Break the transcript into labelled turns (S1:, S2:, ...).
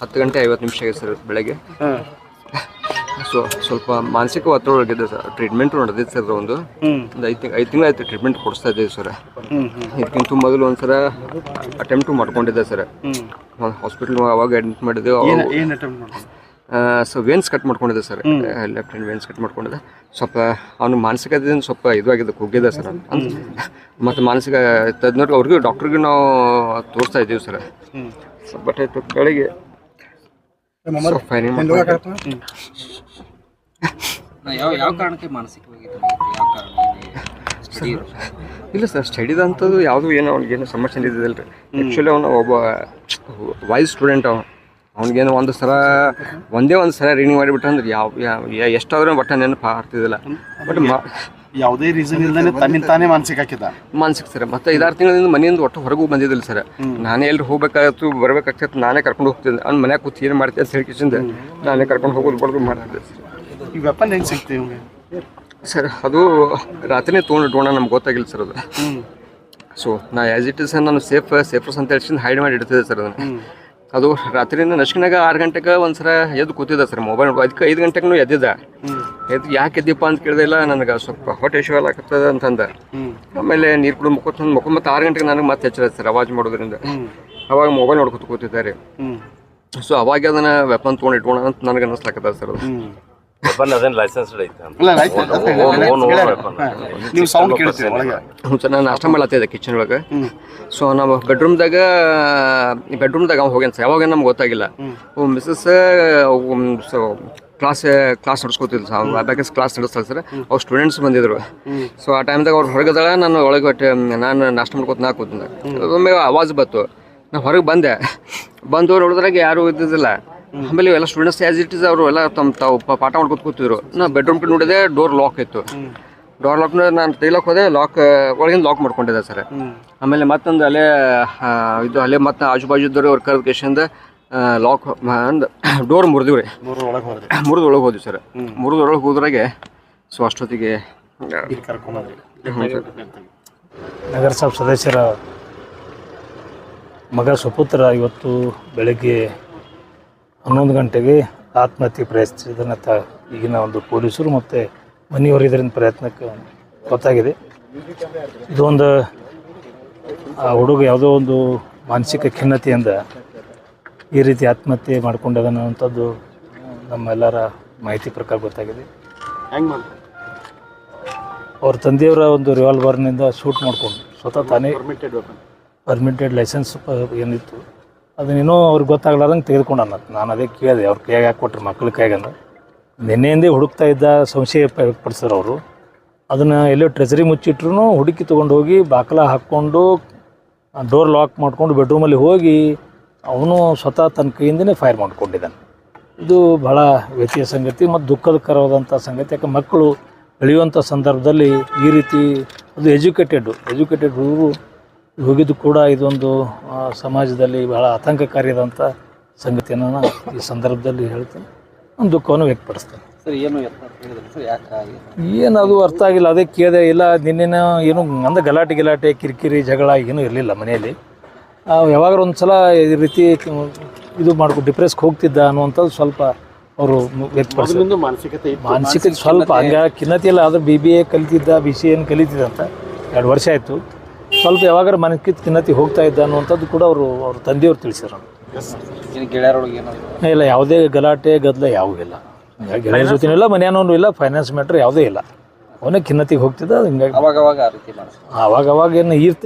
S1: ಹತ್ತು ಗಂಟೆ ಐವತ್ತು ನಿಮಿಷ ಆಗಿದೆ ಸರ್ ಬೆಳಗ್ಗೆ. ಸೊ ಸ್ವಲ್ಪ ಮಾನಸಿಕ ಒತ್ತಡ ಒಳಗಿದೆ ಸರ್. ಟ್ರೀಟ್ಮೆಂಟ್ ನಡೆದಿತ್ತು ಸರ್ ಒಂದು ಒಂದು ಐದು ತಿಂಗ್ ಐದು ತಿಂಗಳು ಆಯ್ತು ಟ್ರೀಟ್ಮೆಂಟ್ ಕೊಡಿಸ್ತಾ ಇದ್ದೀವಿ ಸರ್. ಇದಕ್ಕಿಂತ ಮೊದಲು ಒಂದು ಸರ. ಅಟೆಂಪ್ಟು ಮಾಡ್ಕೊಂಡಿದ್ದೆ ಸರ್ ಹಾಸ್ಪಿಟಲ್ ಅವಾಗ ಅಡ್ಮಿಟ್ ಮಾಡಿದ್ದೆವು
S2: ಏನು ಏನು ಅಟೆಂಪ್ಟ್ ಮಾಡಿ
S1: ಸೊ ವೇನ್ಸ್ ಕಟ್ ಮಾಡ್ಕೊಂಡಿದ್ದೆ sir. Left hand veins cut ಮಾಡ್ಕೊಂಡಿದ್ದೆ. ಸ್ವಲ್ಪ ಅವನು ಮಾನಸಿಕದಿಂದ ಸ್ವಲ್ಪ ಇದಾಗಿದೆ ಕುಗ್ಗಿದೆ ಸರ್ ಮತ್ತು ಮಾನಸಿಕ ತಜ್ಞರಿಗೆ ಅವ್ರಿಗೂ ಡಾಕ್ಟ್ರಿಗೂ ನಾವು ತೋರಿಸ್ತಾ ಇದ್ದೀವಿ ಸರ್. ಬಟ್ ಬೆಳಿಗ್ಗೆ
S3: ಯಾವ ಯಾವ ಕಾರಣಕ್ಕೆ ಮಾನಸಿಕವಾಗಿ ತಮಗಿತ್ತು? ಯಾವ ಕಾರಣ? ಸ್ಟಡಿ
S1: ಇಲ್ಲ ಸರ್ ಸ್ಟಡಿದಂಥದ್ದು ಯಾವುದು ಏನೋ ಅವ್ನಿಗೆ ಏನು ಸಮಸ್ಯೆ ಇದ್ದಿದ್ದಿಲ್ಲ ರೀ ಆ್ಯಕ್ಚುಲಿ ಅವನು ಒಬ್ಬ ವೈಸ್ ಸ್ಟೂಡೆಂಟ್ ಅವನು. ಅವ್ನಿಗೇನು ಒಂದು ಸಲ ಒಂದೇ ಒಂದು ಸಲ ರೀಡಿಂಗ್ ಮಾಡಿಬಿಟ್ರೆ ಅಂದ್ರೆ ಯಾವ ಯಾವ ಎಷ್ಟಾದ್ರೂ ಬಟ್ಟ ನೆನಪು ಆಗ್ತಿದ್ದಿಲ್ಲ. ಬಟ್ ಮಾ
S2: ಯಾವುದೇ ರೀಸನ್ ಇಲ್ದೇ ತನ್ನಿಂದ ತಾನೇ ಮಾನಸಿಕ ಹಾಕಿದ
S1: ಮಾನಸಿಕ ಸರ್ ಮತ್ತೆ ಐದಾರು ತಿಂಗಳಿಂದ ಮನೆಯಿಂದ ಒಟ್ಟು ಹೊರಗೂ ಬಂದಿದ್ದಿಲ್ಲ ಸರ್. ನಾನೇ ಎಲ್ಲಿ ಹೋಗ್ಬೇಕಾಗತ್ತು ಬರ್ಬೇಕಾಗ್ತೈತೆ ನಾನೇ ಕರ್ಕೊಂಡು ಹೋಗ್ತಿದ್ದೆ. ಅವ್ನು ಮನ್ಯಾಗ ಕೂತು ಏನು ಮಾಡ್ತೀನಿ ಅಂತ ಹೇಳ್ಕಿಸಿಂದ ನಾನೇ ಕರ್ಕೊಂಡು ಹೋಗೋದು ಬಡದು ಮಾಡ್ತಿದ್ದೆ
S2: ಈ ವೆಪನ್ ಹೆಂಗೆ ಸಿಗ್ತೀವಿ ಇವ್ಗೆ
S1: ಸರ್ ಅದು ರಾತ್ರಿನೇ ತೊಗೊಂಡು ಡೋಣ ನಮ್ಗೆ ಗೊತ್ತಾಗಿಲ್ಲ ಸರ್ ಅದು. ಸೊ ನಾ ಆ್ಯಸ್ ಇಟ್ ಇಸ್ ನಾನು ಸೇಫ್ ಸೇಫರ್ಸ್ ಅಂತ ಹೇಳಿ ಹೈಡ್ ಮಾಡಿ ಇಡ್ತಿದ್ದೆ ಸರ್ ಅದನ್ನು. ಅದು ರಾತ್ರಿಯಿಂದ ನಶ್ಕಿನಾಗ ಆರು ಗಂಟೆಗೆ ಒಂದು ಸಲ ಎದ್ದು ಕೂತಿದ್ದೆ ಸರ್ ಮೊಬೈಲ್ ಅದಕ್ಕೆ ಐದು ಗಂಟೆಗೂ ಎದ್ದಿದ್ದ. ಎದ್ದು ಯಾಕೆ ಎದ್ದಿಪ್ಪ ಅಂತ ಕೇಳಿದಿಲ್ಲ ನನಗೆ ಸ್ವಲ್ಪ ಹೊಟ್ಟೆ ಇಶ್ಯೂ ಆಗತ್ತದ ಅಂತಂದ. ಆಮೇಲೆ ನೀರು ಕುಡಿದು ಮುಕ್ಕೋತ ಮುಖ ಮತ್ತೆ ಆರು ಗಂಟೆಗೆ ನನಗೆ ಮತ್ತೆ ಎಚ್ಚರ ಸರ್ ಅವಾಜ್ ಮಾಡೋದ್ರಿಂದ. ಅವಾಗ ಮೊಬೈಲ್ ನೋಡ್ಕೊತ ಕೂತಿದ್ದಾರೆ ಸೊ ಅವಾಗ ಅದನ್ನ ವೆಪನ್ ತೊಗೊಂಡು ಇಟ್ಕೋಣ ಅಂತ ನನಗೆ ಅನ್ನಿಸ್ಲಾಕತ್ತದ ಸರ್ ಅದು.
S4: ವೆಪನ್ ಅದೇನು ಲೈಸೆನ್ಸ್ಡ್ ಐತೆ ಅಂತ.
S2: ಇಲ್ಲ ಆಯ್ತು ನೀವು ಸೌಂಡ್ ಕೇಳ್ತೀವಿ ಒಳಗೆ.
S1: ಹ್ಞೂ ಸರ್ ನಾನು ನಾಷ್ಟ ಮಾಡ್ಲತ್ತಿದ್ದೆ ಕಿಚನ್ ಒಳಗೆ. ಸೊ ನಾವು ಬೆಡ್ರೂಮ್ದಾಗ ಬೆಡ್ರೂಮ್ದಾಗ ಅವ್ನು ಹೋಗ್ಯಾನ ಸರ್ ಯಾವಾಗ ನಮ್ಗೆ ಗೊತ್ತಾಗಿಲ್ಲ. ಮಿಸಸ್ ಸೊ ಕ್ಲಾಸ್ ಕ್ಲಾಸ್ ನಡೆಸ್ಕೋತಿದ್ರು ಸರ್ ಅವ್ರು ಅಬ್ಯಾಕಸ್ ಕ್ಲಾಸ್ ನಡೆಸ್ತಾರೆ ಸರ್ ಅವ್ರು ಸ್ಟೂಡೆಂಟ್ಸ್ ಬಂದಿದ್ರು. ಸೊ ಆ ಟೈಮ್ದಾಗ ಅವ್ರು ಹೊರಗದಾಳ ನಾನು ಒಳಗೆ ಹೊಟ್ಟೆ ನಾನು ನಾಷ್ಟ ಮಾಡ್ಕೊತ ನಾ ಕೂತಿದ್ದೆ. ಒಮ್ಮೆ ಆವಾಜ್ ಬಂತು. ನಾನು ಹೊರಗೆ ಬಂದೆ. ಬಂದು ನೋಡಿದ್ರಾಗ ಯಾರೂ ಇದ್ದಿದ್ದಿಲ್ಲ. ಆಮೇಲೆ ಎಲ್ಲ ಸ್ಟೂಡೆಂಟ್ಸ್ ಆ್ಯಸ್ ಇಟ್ ಇಸ್ ಅವರು ಎಲ್ಲ ತಮ್ಮ ತಾವು ಪಾಠ ಮಾಡ್ಕೊತ ಕೂತಿದ್ರು. ನಾ ಬೆಡ್ರೂಮ್ ನೋಡಿದೆ ಡೋರ್ ಲಾಕ್ ಇತ್ತು. ಡೋರ್ ಲಾಕ್ ನಾನು ತೈಲಕ್ಕೆ ಹೋದೆ ಲಾಕ್ ಒಳಗಿಂದ ಲಾಕ್ ಮಾಡ್ಕೊಂಡಿದ್ದೆ ಸರ್ ಆಮೇಲೆ ಮತ್ತೊಂದು ಅಲ್ಲೇ ಇದು ಅಲ್ಲೇ ಮತ್ತೆ ಆಜು ಬಾಜು ಇದ್ದವ್ರು ಅವ್ರ ಕರೆದ ಕೇಶಿಂದ ಲಾಕ್ ಅಂದ್ ಡೋರ್ ಮುರಿದಿವಿ ರೀ. ಮುರಿದು ಒಳಗೆ ಹೋದ್ವಿ ಸರ್. ಮುರಿದು ಒಳಗೆ ಹೋದ್ರಾಗೆ ಸೊ ಅಷ್ಟೊತ್ತಿಗೆ
S2: ಇಲ್ಲಿ ಕರ್ಕೊಂಡ್ರಿ
S1: ಹ್ಞೂ
S5: ನಗರಸಭಾ ಸದಸ್ಯರ ಮಗ ಸುಪುತ್ರ ಇವತ್ತು ಬೆಳಗ್ಗೆ ಹನ್ನೊಂದು ಗಂಟೆಗೆ ಆತ್ಮಹತ್ಯೆ ಪ್ರಯತ್ನಿಸಿದ್ದನ್ನು ತ ಈಗಿನ ಒಂದು ಪೊಲೀಸರು ಮತ್ತು ಮನೆಯವರು ಇದರಿಂದ ಪ್ರಯತ್ನಕ್ಕೆ ಗೊತ್ತಾಗಿದೆ. ಇದೊಂದು ಒಂದು ಆ ಹುಡುಗ ಯಾವುದೋ ಒಂದು ಮಾನಸಿಕ ಖಿನ್ನತೆಯಿಂದ ಈ ರೀತಿ ಆತ್ಮಹತ್ಯೆ ಮಾಡ್ಕೊಂಡದನ್ನುವಂಥದ್ದು ನಮ್ಮೆಲ್ಲರ ಮಾಹಿತಿ ಪ್ರಕಾರ ಗೊತ್ತಾಗಿದೆ.
S2: ಹೆಂಗೆ
S5: ಅವ್ರ ತಂದೆಯವರ ಒಂದು ರಿವಾಲ್ವರ್ನಿಂದ ಶೂಟ್ ಮಾಡಿಕೊಂಡು ಸ್ವತಃ ತಾನೇ
S2: ಪರ್ಮಿಟೆಡ್
S5: ಲೈಸೆನ್ಸ್ ಏನಿತ್ತು. ಅದನ್ನೇನೋ ಅವ್ರಿಗೆ ಗೊತ್ತಾಗ್ಲಾರ್ದಂಗೆ ತೆಗೆದುಕೊಂಡ ನಾನು ಅದೇ ಕೇಳಿದೆ ಅವ್ರ ಕೈಯಾಗ ಹಾಕಿ ಕೊಟ್ರು ಮಕ್ಕಳ ಕೈಗಂದ ನಿನ್ನೆಯಿಂದೇ ಹುಡುಕ್ತಾ ಇದ್ದ ಸಂಶಯ ಪಡಿಸ್ತಾರೆ ಅವರು. ಅದನ್ನು ಎಲ್ಲೋ ಟ್ರೆಜರಿ ಮುಚ್ಚಿಟ್ರು ಹುಡುಕಿ ತೊಗೊಂಡು ಹೋಗಿ ಬಾಕಲ ಹಾಕ್ಕೊಂಡು ಡೋರ್ ಲಾಕ್ ಮಾಡಿಕೊಂಡು ಬೆಡ್ರೂಮಲ್ಲಿ ಹೋಗಿ ಅವನು ಸ್ವತಃ ತನ್ನ ಕೈಯಿಂದನೇ ಫೈರ್ ಮಾಡಿಕೊಂಡಿದ್ದಾನೆ. ಇದು ಬಹಳ ವ್ಯತಿಯ ಸಂಗತಿ ಮತ್ತು ದುಃಖದಕರವಾದಂಥ ಸಂಗತಿ. ಯಾಕೆ ಮಕ್ಕಳು ಬೆಳೆಯುವಂಥ ಸಂದರ್ಭದಲ್ಲಿ ಈ ರೀತಿ ಅದು ಎಜುಕೇಟೆಡ್ ಎಜುಕೇಟೆಡ್ ಹುಡುಗರು ಹೋಗಿದ್ದು ಕೂಡ ಇದೊಂದು ಸಮಾಜದಲ್ಲಿ ಬಹಳ ಆತಂಕಕಾರಿಯಾದಂಥ ಸಂಗತಿಯನ್ನು ನಾನು ಈ ಸಂದರ್ಭದಲ್ಲಿ ಹೇಳ್ತೇನೆ. ಒಂದು ದುಃಖವನ್ನು ವ್ಯಕ್ತಪಡಿಸ್ತೇನೆ.
S3: ಸರ್ ಏನು ಯತ್ನ ಅಂತ ಹೇಳಿದ್ರು ಸರ್ ಯಾಕೆ
S5: ಏನು ಅದು ಅರ್ಥ ಆಗಿಲ್ಲ. ಅದೇ ಕೇಳಿದೆ ಇಲ್ಲ ನಿನ್ನೇನೋ ಏನು ಅಂದ್ರೆ ಗಲಾಟೆ ಗಲಾಟೆ ಕಿರಿಕಿರಿ ಜಗಳ ಏನೂ ಇರಲಿಲ್ಲ ಮನೆಯಲ್ಲಿ. ಯಾವಾಗ ಒಂದು ಸಲ ಈ ರೀತಿ ಇದು ಮಾಡ್ಕೊ ಡಿಪ್ರೆಸ್ಗೆ ಹೋಗ್ತಿದ್ದ ಅನ್ನುವಂಥದ್ದು ಸ್ವಲ್ಪ ಅವರು ವ್ಯಕ್ತಪಡಿಸಿದ್ರು
S2: ಮಾನಸಿಕತೆ ಮಾನಸಿಕತೆ
S5: ಮಾನಸಿಕ ಸ್ವಲ್ಪ ಹಂಗೆ ಖಿನ್ನತೆ ಇಲ್ಲ ಆದ್ರೆ ಬಿ ಬಿ ಎ ಕಲಿತಿದ್ದ ಬಿ ಸಿ ಎನ್ ಕಲಿತಿದ್ದ ಅಂತ ಎರಡು ವರ್ಷ ಆಯಿತು. ಸ್ವಲ್ಪ ಯಾವಾಗಾರ ಮಾನಸಿಕ ಖಿನ್ನತೆ ಹೋಗ್ತಾ ಇದ್ದ ಅನ್ನುವಂಥದ್ದು ಕೂಡ ಅವರು ಅವ್ರ ತಂದೆಯವ್ರು ತಿಳಿಸಿದ್ರು ಇಲ್ಲ ಯಾವುದೇ ಗಲಾಟೆ ಗದ್ದಲ ಯಾವುದೂ ಇಲ್ಲ. ಗೆಳೆಯರ ಜೊತೆನೂ ಇಲ್ಲ ಮನೆಯನ್ನೂ ಇಲ್ಲ ಫೈನಾನ್ಸ್ ಮ್ಯಾಟ್ರ್ ಯಾವುದೇ ಇಲ್ಲ. ಅವನೇ ಖಿನ್ನತಿಗೆ ಹೋಗ್ತಿದ್ದ ಹಿಂಗಾಗಿ ಅವಾಗ ಅವಾಗ ಏನು ಇರ್ತ